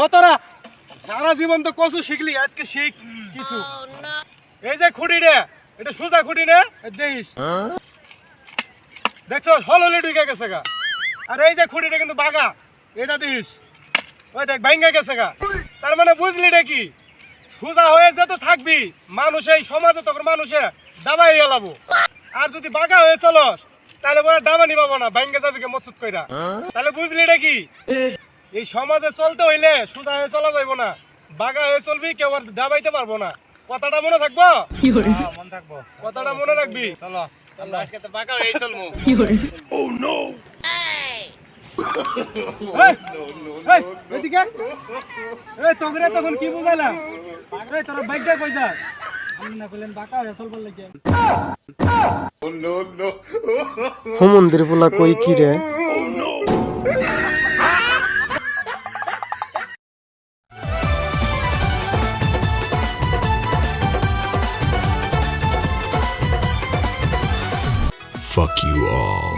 ও তোরা, সারা জীবন তো কচু শিখলি, আজকে শিখ কিছু। এই যে খুঁটি রে এটা সোজা খুঁটি রে দেখিস। দেখছ হললে ঢুকে গেছে গা। আর এই যে খুঁটিটা কিন্তু বাগা এটা দিস ওই দেখ ভাঙ্গা গেছে গা। তার মানে বুঝলি রে কি? সোজা হয়ে যত থাকবি, মানুষ, এই সমাজে তখন মানুষে দাবাই এলাবো আর যদি বাগা হয়ে চলস, তাহলে পরে দাবা নিবাবো না ভাঙ্গে যাবি কে মচুত কইরা। তাহলে বুঝলি রে কি? এই সমাজে চলতে হইলে সোজা হয়ে চলা যাইব না। বাগা হয়ে চলবি কেউ আর দাবাইতে পারব না। কথাটা মনে থাকব? হ্যাঁ, থাকব। কথাটা মনে রাখবি? চলো আমরা আজকে তো হয়ে চলবো। তোমরা তখন কি তোরা বাইকটা কই যা হুমন্দির পোলা কই কি রে? Fuck you all.